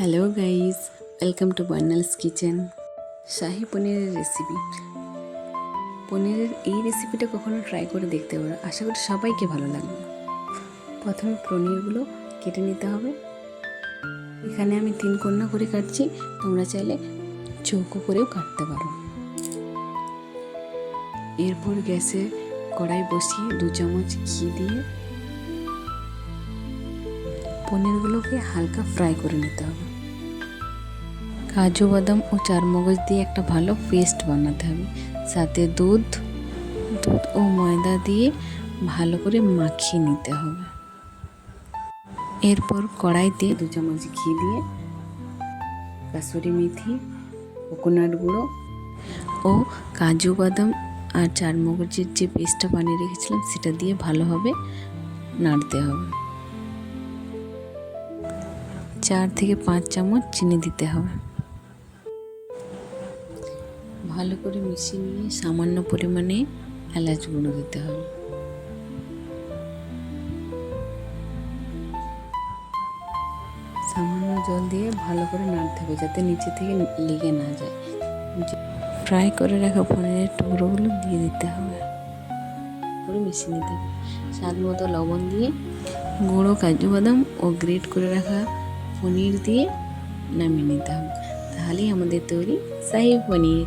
Hello guys welcome to Barnal's kitchen শাহি পনিরের recipe পনিরের এই রেসিপিটা কখনো ট্রাই করে দেখতে পারো। আশা করি সবাইকে ভালো লাগবে। প্রথমে পনিরগুলো কেটে নিতে হবে। এখানে আমি তিন কন্যা করে কাটছি। তোমরা চাইলে চৌকো করেও কাটতে পারো। এরপর গ্যাসে কড়াই বসিয়ে দু চামচ ঘি দিয়ে পনিরগুলোকে হালকা ফ্রাই করে নিতে হবে। কাজু বাদাম ও চারমগজ দিয়ে একটা ভালো পেস্ট বানাতে হবে। সাথে দুধ দুধ ও ময়দা দিয়ে ভালো করে মাখিয়ে নিতে হবে। এরপর কড়াইতে দু চামচ ঘি দিয়ে কাসুরি মেথি, কোকোনাট গুঁড়ো ও কাজু বাদাম আর চারমগজের যে পেস্টটা বানিয়ে রেখেছিলাম সেটা দিয়ে ভালোভাবে নাড়তে হবে। চার থেকে পাঁচ চামচ চিনি দিতে হবে। ভালো করে মিশিয়ে নিয়ে সামান্য পরিমাণে এলাচ গুঁড়ো দিতে হবে। সামান্য জল দিয়ে ভালো করে নাড়তে হবে যাতে নিচে থেকে লেগে না যায়। ফ্রাই করে রাখা পনিরের টুকরোগুলো দিয়ে দিতে হবে। করে মিশিয়ে নিতে হবে। স্বাদ মতো লবণ দিয়ে গুঁড়ো কাজু বাদাম ও গ্রেট করে রাখা পনির দিয়ে নামিয়ে নিতে হবে। তাহলেই আমাদের তৈরি শাহি পনির।